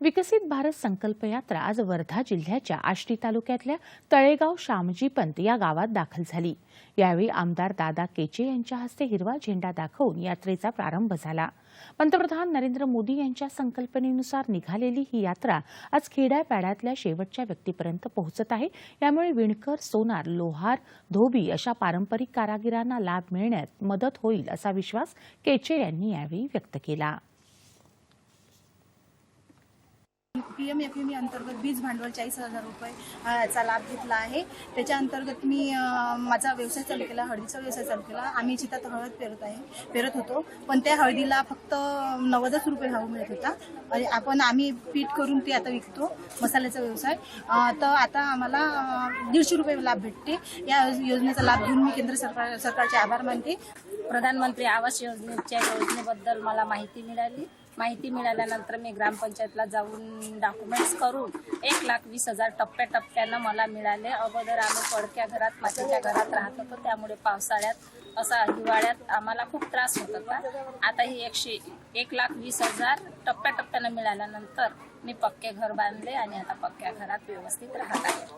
विकसित भारत संकल्प यात्रा आज वर्धा जिल्ह्याच्या आष्टी तालुक्यातल्या तळेगाव श्यामजी पंत या गावात दाखल झाली. यावेळी आमदार दादा केचे यांच्या हस्ते हिरवा झेंडा दाखवून यात्रेचा प्रारंभ झाला. पंतप्रधान नरेंद्र मोदी यांच्या संकल्पनेनुसार निघालेली ही यात्रा आज खेड्यापाड्यातल्या शेवटच्या व्यक्तीपर्यंत पोहोचत आहे. यामुळे विणकर सोनार लोहार धोबी अशा पारंपरिक कारागिरांना लाभ मिळण्यात मदत होईल असा विश्वास केचे यांनी यावेळी व्यक्त केला. पी एम एफ एम अंतर्गत वीज भांडवल चाळीस हजार रुपये चा लाभ घेतला आहे. त्याच्या अंतर्गत मी माझा व्यवसाय चालू केला हळदीचा व्यवसाय चालू केला. आम्ही चितात हळद पेरत आहे पेरत होतो. पण त्या हळदीला फक्त नव्वदच रुपये भाव मिळत होता. आणि आपण आम्ही पीठ करून ते आता विकतो मसाल्याचा व्यवसाय. तर आता आम्हाला दीडशे रुपये लाभ भेटते. या योजनेचा लाभ घेऊन मी केंद्र सरकार सरकारचे आभार मानते. प्रधानमंत्री आवास योजनेच्या योजनेबद्दल मला माहिती मिळाली. माहिती मिळाल्यानंतर मी ग्रामपंचायतला जाऊन डॉक्युमेंट्स करून एक लाख वीस हजार टप्प्याटप्प्यानं मला मिळाले. अगोदर आम्ही पडक्या घरात मातीच्या घरात राहत होतो. त्यामुळे पावसाळ्यात असा हिवाळ्यात आम्हाला खूप त्रास होत होता. आता ही एकशे एक लाख वीस हजार टप्प्याटप्प्यानं मिळाल्यानंतर मी पक्के घर बांधले आणि आता पक्क्या घरात व्यवस्थित राहत आहे.